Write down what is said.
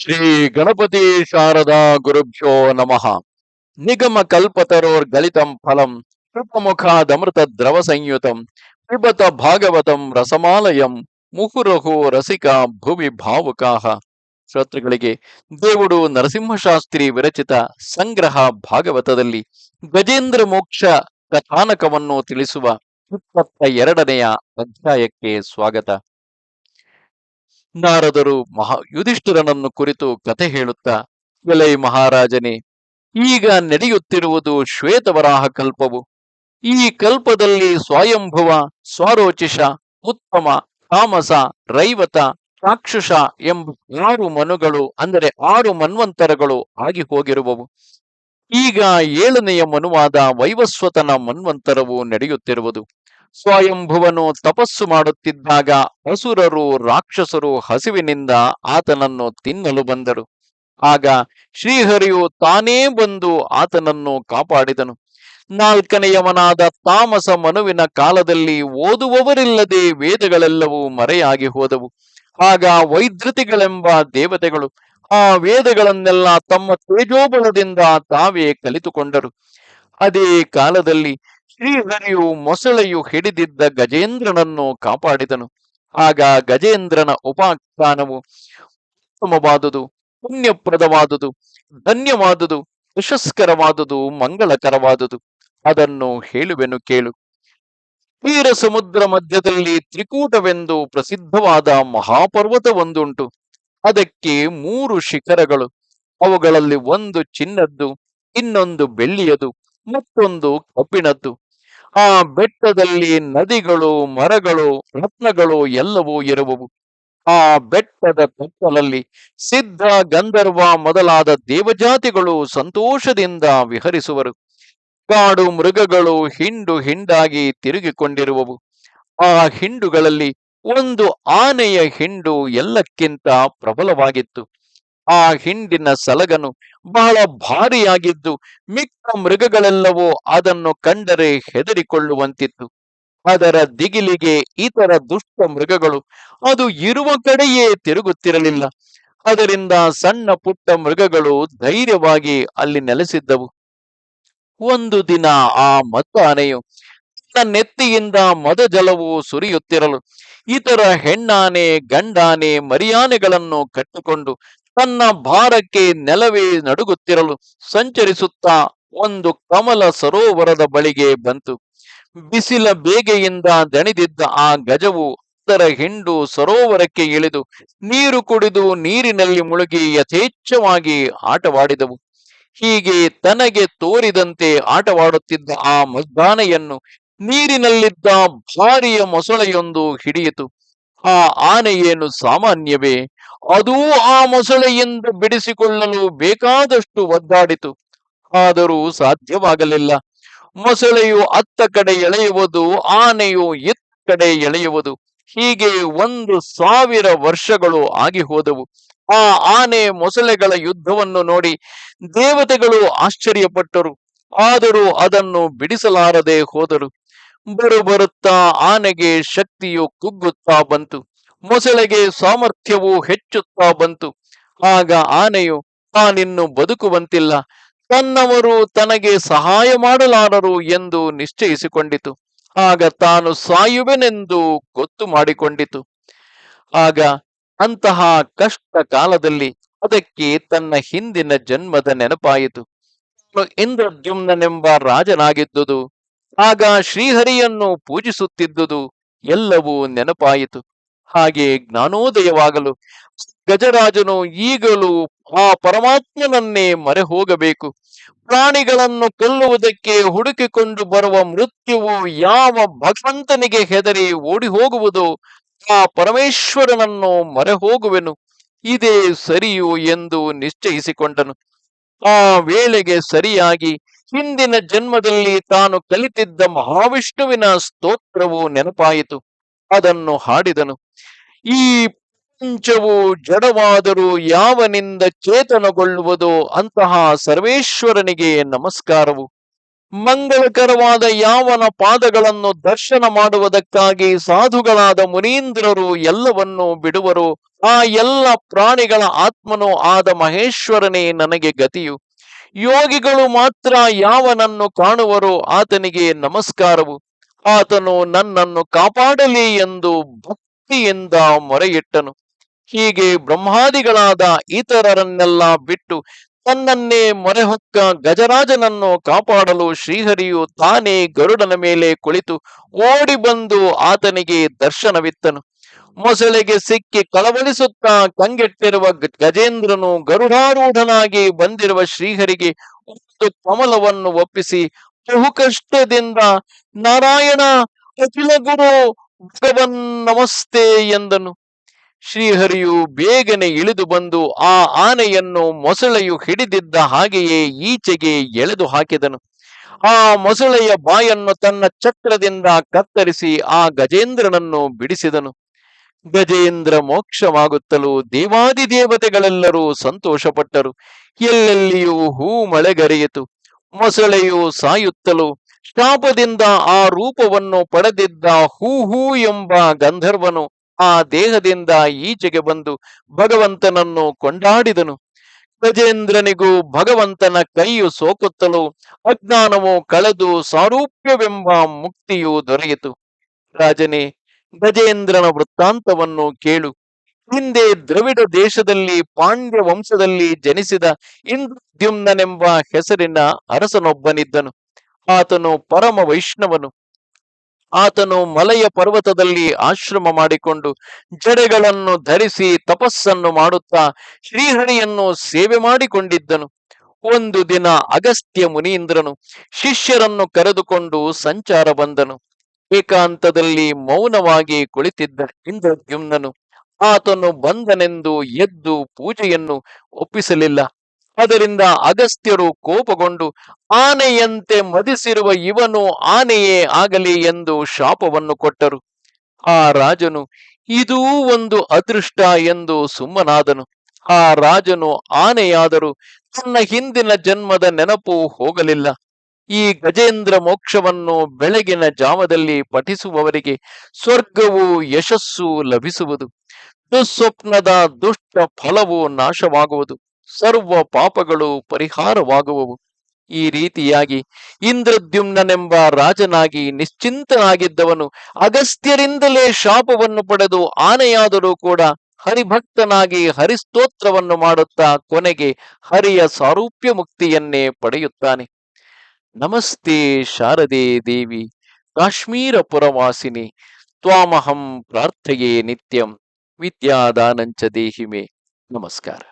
ಶ್ರೀ ಗಣಪತಿ ಶಾರದಾ ಗುರುಭ್ಯೋ ನಮಃ. ನಿಗಮ ಕಲ್ಪತರೋರ್ ಗಲಿತಂ ಫಲಂ ಕೃಪಮುಖಾದಮೃತ ದ್ರವ ಸಂಯುತಂ ಪಿಬತ ಭಾಗವತಂ ರಸಮಾಲಯಂ, ಮುಹುರಹು ರಸಿಕ ಭುವಿ ಭಾವುಕಾಹ. ಶ್ರೋತೃಗಳಿಗೆ, ದೇವುಡು ನರಸಿಂಹಶಾಸ್ತ್ರಿ ವಿರಚಿತ ಸಂಗ್ರಹ ಭಾಗವತದಲ್ಲಿ ಗಜೇಂದ್ರ ಮೋಕ್ಷ ಕಥಾನಕವನ್ನು ತಿಳಿಸುವ ಇಪ್ಪತ್ತ ಎರಡನೆಯ ಅಧ್ಯಾಯಕ್ಕೆ ಸ್ವಾಗತ. ನಾರದರು ಮಹಾ ಯುಧಿಷ್ಠಿರನನ್ನು ಕುರಿತು ಕತೆ ಹೇಳುತ್ತಾ, ಎಲೈ ಮಹಾರಾಜನೇ, ಈಗ ನಡೆಯುತ್ತಿರುವುದು ಶ್ವೇತವರಾಹ ಕಲ್ಪವು. ಈ ಕಲ್ಪದಲ್ಲಿ ಸ್ವಯಂಭುವ, ಸ್ವರೋಚಿಷ, ಉತ್ತಮ, ತಾಮಸ, ರೈವತ ಚಾಕ್ಷುಷ ಎಂಬ ಆರು ಮನುಗಳು, ಅಂದರೆ ಆರು ಮನ್ವಂತರಗಳು ಆಗಿ ಹೋಗಿರುವವು. ಈಗ ಏಳನೆಯ ಮನುವಾದ ವೈವಸ್ವತನ ಮನ್ವಂತರವು ನಡೆಯುತ್ತಿರುವುದು. ಸ್ವಯಂಭುವನು ತಪಸ್ಸು ಮಾಡುತ್ತಿದ್ದಾಗ ಅಸುರರು ರಾಕ್ಷಸರು ಹಸಿವಿನಿಂದ ಆತನನ್ನು ತಿನ್ನಲು ಬಂದರು. ಆಗ ಶ್ರೀಹರಿಯು ತಾನೇ ಬಂದು ಆತನನ್ನು ಕಾಪಾಡಿದನು. ನಾಲ್ಕನೆಯವನಾದ ತಾಮಸ ಮನುವಿನ ಕಾಲದಲ್ಲಿ ಓದುವವರಿಲ್ಲದೆ ವೇದಗಳೆಲ್ಲವೂ ಮರೆಯಾಗಿ ಹೋದವು. ಆಗ ವೈದ್ಯತಿಗಳೆಂಬ ದೇವತೆಗಳು ಆ ವೇದಗಳನ್ನೆಲ್ಲ ತಮ್ಮ ತೇಜೋಬಲದಿಂದ ತಾವೇ ಕಲಿತುಕೊಂಡರು. ಅದೇ ಕಾಲದಲ್ಲಿ ಶ್ರೀಹರಿಯು ಮೊಸಳೆಯು ಹಿಡಿದಿದ್ದ ಗಜೇಂದ್ರನನ್ನು ಕಾಪಾಡಿದನು. ಆಗ ಗಜೇಂದ್ರನ ಉಪಾಖ್ಯಾನವು ಉತ್ತಮವಾದುದು, ಪುಣ್ಯಪ್ರದವಾದುದು, ಧನ್ಯವಾದುದು, ಯಶಸ್ಕರವಾದುದು, ಮಂಗಳಕರವಾದುದು. ಅದನ್ನು ಹೇಳುವೆನು ಕೇಳು. ವೀರ ಸಮುದ್ರ ಮಧ್ಯದಲ್ಲಿ ತ್ರಿಕೂಟವೆಂದು ಪ್ರಸಿದ್ಧವಾದ ಮಹಾಪರ್ವತವೊಂದುಂಟು. ಅದಕ್ಕೆ ಮೂರು ಶಿಖರಗಳು. ಅವುಗಳಲ್ಲಿ ಒಂದು ಚಿನ್ನದ್ದು, ಇನ್ನೊಂದು ಬೆಳ್ಳಿಯದು, ಮತ್ತೊಂದು ಕಬ್ಬಿಣದ್ದು. ಆ ಬೆಟ್ಟದಲ್ಲಿ ನದಿಗಳು, ಮರಗಳು, ರತ್ನಗಳು ಎಲ್ಲವೂ ಇರುವವು. ಆ ಬೆಟ್ಟದ ಕತ್ತಲಲ್ಲಿ ಸಿದ್ಧ ಗಂಧರ್ವ ಮೊದಲಾದ ದೇವಜಾತಿಗಳು ಸಂತೋಷದಿಂದ ವಿಹರಿಸುವರು. ಕಾಡು ಮೃಗಗಳು ಹಿಂಡು ಹಿಂಡಾಗಿ ತಿರುಗಿಕೊಂಡಿರುವವು. ಆ ಹಿಂಡುಗಳಲ್ಲಿ ಒಂದು ಆನೆಯ ಹಿಂಡು ಎಲ್ಲಕ್ಕಿಂತ ಪ್ರಬಲವಾಗಿತ್ತು. ಆ ಹಿಂಡಿನ ಸಲಗನು ಬಹಳ ಭಾರಿಯಾಗಿದ್ದು ಮಿಕ್ಕ ಮೃಗಗಳೆಲ್ಲವೂ ಅದನ್ನು ಕಂಡರೆ ಹೆದರಿಕೊಳ್ಳುವಂತಿತ್ತು. ಅದರ ದಿಗಿಲಿಗೆ ಇತರ ದುಷ್ಟ ಮೃಗಗಳು ಅದು ಇರುವ ಕಡೆಯೇ ತಿರುಗುತ್ತಿರಲಿಲ್ಲ. ಅದರಿಂದ ಸಣ್ಣ ಪುಟ್ಟ ಮೃಗಗಳು ಧೈರ್ಯವಾಗಿ ಅಲ್ಲಿ ನೆಲೆಸಿದ್ದವು. ಒಂದು ದಿನ ಆ ಮತ್ತು ತನ್ನ ನೆತ್ತಿಯಿಂದ ಮದ ಜಲವು ಸುರಿಯುತ್ತಿರಲು ಇತರ ಹೆಣ್ಣಾನೆ ಗಂಡಾನೆ ಮರಿಯಾನೆಗಳನ್ನು ಕಟ್ಟಿಕೊಂಡು ತನ್ನ ಭಾರಕ್ಕೆ ನೆಲವೇ ನಡುಗುತ್ತಿರಲು ಸಂಚರಿಸುತ್ತಾ ಒಂದು ಕಮಲ ಸರೋವರದ ಬಳಿಗೆ ಬಂತು. ಬಿಸಿಲ ಬೇಗೆಯಿಂದ ದಣಿದಿದ್ದ ಆ ಗಜವು ಅದರ ಹಿಂಡು ಸರೋವರಕ್ಕೆ ಇಳಿದು ನೀರು ಕುಡಿದು ನೀರಿನಲ್ಲಿ ಮುಳುಗಿ ಯಥೇಚ್ಛವಾಗಿ ಆಟವಾಡಿದವು. ಹೀಗೆ ತನಗೆ ತೋರಿದಂತೆ ಆಟವಾಡುತ್ತಿದ್ದ ಆ ಮದ್ದಾನೆಯನ್ನು ನೀರಿನಲ್ಲಿದ್ದ ಭಾರಿಯ ಮೊಸಳೆಯೊಂದು ಹಿಡಿಯಿತು. ಆ ಆನೆಯೇನು ಸಾಮಾನ್ಯವೇ? ಅದೂ ಆ ಮೊಸಳೆಯಿಂದ ಬಿಡಿಸಿಕೊಳ್ಳಲು ಬೇಕಾದಷ್ಟು ಒದ್ದಾಡಿತು. ಆದರೂ ಸಾಧ್ಯವಾಗಲಿಲ್ಲ. ಮೊಸಳೆಯು ಅತ್ತ ಕಡೆ ಎಳೆಯುವುದು, ಆನೆಯು ಎತ್ತ ಕಡೆ ಎಳೆಯುವುದು. ಹೀಗೆ ಒಂದು ಸಾವಿರ ವರ್ಷಗಳು ಆಗಿ ಹೋದವು ಆ ಆನೆ ಮೊಸಳೆಗಳ ಯುದ್ಧವನ್ನು ನೋಡಿ ದೇವತೆಗಳು ಆಶ್ಚರ್ಯಪಟ್ಟರು. ಆದರೂ ಅದನ್ನು ಬಿಡಿಸಲಾರದೆ ಹೋದರು. ಬರುಬರುತ್ತಾ ಆನೆಗೆ ಶಕ್ತಿಯು ಕುಗ್ಗುತ್ತಾ ಬಂತು. ಮೊಸಳೆಗೆ ಸಾಮರ್ಥ್ಯವು ಹೆಚ್ಚುತ್ತಾ ಬಂತು. ಆಗ ಆನೆಯು, ತಾನಿನ್ನು ಬದುಕುವಂತಿಲ್ಲ. ತನ್ನವರು ತನಗೆ ಸಹಾಯ ಮಾಡಲಾರರು ಎಂದು ನಿಶ್ಚಯಿಸಿಕೊಂಡಿತು. ಆಗ ತಾನು ಸಾಯುವೆನೆಂದು ಗೊತ್ತು ಮಾಡಿಕೊಂಡಿತು. ಆಗ ಅಂತಹ ಕಷ್ಟ ಕಾಲದಲ್ಲಿ ಅದಕ್ಕೆ ತನ್ನ ಹಿಂದಿನ ಜನ್ಮದ ನೆನಪಾಯಿತು. ಇಂದ್ರದ್ಯುಮ್ನನೆಂಬ ರಾಜನಾಗಿದ್ದುದು. ಆಗ ಶ್ರೀಹರಿಯನ್ನು ಪೂಜಿಸುತ್ತಿದ್ದುದು ಎಲ್ಲವೂ ನೆನಪಾಯಿತು. ಹಾಗೆ ಜ್ಞಾನೋದಯವಾಗಲು ಗಜರಾಜನು ಈಗಲೂ ಆ ಪರಮಾತ್ಮನನ್ನೇ ಮರೆ ಹೋಗಬೇಕು ಪ್ರಾಣಿಗಳನ್ನು ಕೊಲ್ಲುವುದಕ್ಕೆ ಹುಡುಕಿಕೊಂಡು ಬರುವ ಮೃತ್ಯುವು ಯಾವ ಭಗವಂತನಿಗೆ ಹೆದರಿ ಓಡಿ ಹೋಗುವುದು ಆ ಪರಮೇಶ್ವರನನ್ನು ಮರೆ ಹೋಗುವೆನು ಇದೇ ಸರಿಯು ಎಂದು ನಿಶ್ಚಯಿಸಿಕೊಂಡನು. ಆ ವೇಳೆಗೆ ಸರಿಯಾಗಿ ಹಿಂದಿನ ಜನ್ಮದಲ್ಲಿ ತಾನು ಕಲಿತಿದ್ದ ಮಹಾವಿಷ್ಣುವಿನ ಸ್ತೋತ್ರವು ನೆನಪಾಯಿತು. ಅದನ್ನು ಹಾಡಿದನು. ಈ ಪ್ರಪಂಚವು ಜಡವಾದರೂ ಯಾವನಿಂದ ಚೇತನಗೊಳ್ಳುವುದು ಅಂತಹ ಸರ್ವೇಶ್ವರನಿಗೆ ನಮಸ್ಕಾರವು. ಮಂಗಳಕರವಾದ ಯಾವನ ಪಾದಗಳನ್ನು ದರ್ಶನ ಮಾಡುವುದಕ್ಕಾಗಿ ಸಾಧುಗಳಾದ ಮುನೀಂದ್ರರು ಎಲ್ಲವನ್ನೂ ಬಿಡುವರು. ಆ ಎಲ್ಲ ಪ್ರಾಣಿಗಳ ಆತ್ಮನೂ ಆದ ಮಹೇಶ್ವರನೇ ನನಗೆ ಗತಿಯು. ಯೋಗಿಗಳು ಮಾತ್ರ ಯಾವನನ್ನು ಕಾಣುವರೋ ಆತನಿಗೆ ನಮಸ್ಕಾರವು. ಆತನು ನನ್ನನ್ನು ಕಾಪಾಡಲಿ ಎಂದು ಭಕ್ತಿಯಿಂದ ಮೊರೆಯಿಟ್ಟನು. ಹೀಗೆ ಬ್ರಹ್ಮಾದಿಗಳಾದ ಇತರರನ್ನೆಲ್ಲ ಬಿಟ್ಟು ತನ್ನನ್ನೇ ಮೊರೆಹೊಕ್ಕ ಗಜರಾಜನನ್ನು ಕಾಪಾಡಲು ಶ್ರೀಹರಿಯು ತಾನೇ ಗರುಡನ ಮೇಲೆ ಕುಳಿತು ಓಡಿ ಬಂದು ಆತನಿಗೆ ದರ್ಶನವಿತ್ತನು. ಮೊಸಳೆಗೆ ಸಿಕ್ಕಿ ಕಳವಳಿಸುತ್ತಾ ಕಂಗೆಟ್ಟಿರುವ ಗಜೇಂದ್ರನು ಗರುಡಾರೂಢನಾಗಿ ಬಂದಿರುವ ಶ್ರೀಹರಿಗೆ ಒಂದು ಕಮಲವನ್ನು ಒಪ್ಪಿಸಿ ಬಹುಕಷ್ಟದಿಂದ ನಾರಾಯಣ ಅಖಿಲ ಗುರು ನಮಸ್ತೆ ಎಂದನು. ಶ್ರೀಹರಿಯು ಬೇಗನೆ ಇಳಿದು ಬಂದು ಆ ಆನೆಯನ್ನು ಮೊಸಳೆಯು ಹಿಡಿದಿದ್ದ ಹಾಗೆಯೇ ಈಚೆಗೆ ಎಳೆದು ಹಾಕಿದನು. ಆ ಮೊಸಳೆಯ ಬಾಯನ್ನು ತನ್ನ ಚಕ್ರದಿಂದ ಕತ್ತರಿಸಿ ಆ ಗಜೇಂದ್ರನನ್ನು ಬಿಡಿಸಿದನು. ಗಜೇಂದ್ರ ಮೋಕ್ಷವಾಗುತ್ತಲೂ ದೇವಾದಿ ದೇವತೆಗಳೆಲ್ಲರೂ ಸಂತೋಷಪಟ್ಟರು. ಎಲ್ಲೆಲ್ಲಿಯೂ ಹೂ ಮಳೆಗರೆಯಿತು. ಮೊಸಳೆಯು ಸಾಯುತ್ತಲೂ ಶಾಪದಿಂದ ಆ ರೂಪವನ್ನು ಪಡೆದಿದ್ದ ಹೂ ಹೂ ಎಂಬ ಗಂಧರ್ವನು ಆ ದೇಹದಿಂದ ಈಚೆಗೆ ಬಂದು ಭಗವಂತನನ್ನು ಕೊಂಡಾಡಿದನು. ಗಜೇಂದ್ರನಿಗೂ ಭಗವಂತನ ಕೈಯು ಸೋಕುತ್ತಲೂ ಅಜ್ಞಾನವು ಕಳೆದು ಸಾರೂಪ್ಯವೆಂಬ ಮುಕ್ತಿಯು ದೊರೆಯಿತು. ರಾಜನೇ, ಗಜೇಂದ್ರನ ವೃತ್ತಾಂತವನ್ನು ಕೇಳು. ಹಿಂದೆ ದ್ರವಿಡ ದೇಶದಲ್ಲಿ ಪಾಂಡ್ಯ ವಂಶದಲ್ಲಿ ಜನಿಸಿದ ಇಂದ್ರದ್ಯುಮ್ನನೆಂಬ ಹೆಸರಿನ ಅರಸನೊಬ್ಬನಿದ್ದನು. ಆತನು ಪರಮ ವೈಷ್ಣವನು. ಆತನು ಮಲಯ ಪರ್ವತದಲ್ಲಿ ಆಶ್ರಮ ಮಾಡಿಕೊಂಡು ಜಡೆಗಳನ್ನು ಧರಿಸಿ ತಪಸ್ಸನ್ನು ಮಾಡುತ್ತಾ ಶ್ರೀಹರಿಯನ್ನು ಸೇವೆ ಮಾಡಿಕೊಂಡಿದ್ದನು. ಒಂದು ದಿನ ಅಗಸ್ತ್ಯ ಮುನೀಂದ್ರನು ಶಿಷ್ಯರನ್ನು ಕರೆದುಕೊಂಡು ಸಂಚಾರ ಬಂದನು. ಏಕಾಂತದಲ್ಲಿ ಮೌನವಾಗಿ ಕುಳಿತಿದ್ದ ಇಂದ್ರದ್ಯುಮ್ನನು ಆತನು ಬಂದನೆಂದು ಎದ್ದು ಪೂಜೆಯನ್ನು ಒಪ್ಪಿಸಲಿಲ್ಲ. ಅದರಿಂದ ಅಗಸ್ತ್ಯರು ಕೋಪಗೊಂಡು, ಆನೆಯಂತೆ ಮದಿಸಿರುವ ಇವನು ಆನೆಯೇ ಆಗಲಿ ಎಂದು ಶಾಪವನ್ನು ಕೊಟ್ಟರು. ಆ ರಾಜನು, ಇದೂ ಒಂದು ಅದೃಷ್ಟ ಎಂದು ಸುಮ್ಮನಾದನು. ಆ ರಾಜನು ಆನೆಯಾದರೂ ತನ್ನ ಹಿಂದಿನ ಜನ್ಮದ ನೆನಪು ಹೋಗಲಿಲ್ಲ. ಈ ಗಜೇಂದ್ರ ಮೋಕ್ಷವನ್ನು ಬೆಳಗಿನ ಜಾವದಲ್ಲಿ ಪಠಿಸುವವರಿಗೆ ಸ್ವರ್ಗವು ಯಶಸ್ಸು ಲಭಿಸುವುದು. ದುಸ್ವಪ್ನದ ದುಷ್ಟ ಫಲವು ನಾಶವಾಗುವುದು. ಸರ್ವ ಪಾಪಗಳು ಪರಿಹಾರವಾಗುವವು. ಈ ರೀತಿಯಾಗಿ ಇಂದ್ರದ್ಯುಮ್ನನೆಂಬ ರಾಜನಾಗಿ ನಿಶ್ಚಿಂತನಾಗಿದ್ದವನು ಅಗಸ್ತ್ಯರಿಂದಲೇ ಶಾಪವನ್ನು ಪಡೆದು ಆನೆಯಾದರೂ ಕೂಡ ಹರಿಭಕ್ತನಾಗಿ ಹರಿಸ್ತೋತ್ರವನ್ನು ಮಾಡುತ್ತಾ ಕೊನೆಗೆ ಹರಿಯ ಸಾರೂಪ್ಯ ಮುಕ್ತಿಯನ್ನೇ ಪಡೆಯುತ್ತಾನೆ. ನಮಸ್ತೆ ಶಾರದೆ ದೇವಿ ಕಾಶ್ಮೀರ ಪುರವಾಸಿನಿ ತ್ವಾಮಹಂ ಪ್ರಾರ್ಥೆಯೇ ನಿತ್ಯಂ, ವಿದ್ಯಾದಾನಂಚ ದೇಹಿಮೆ. ನಮಸ್ಕಾರ.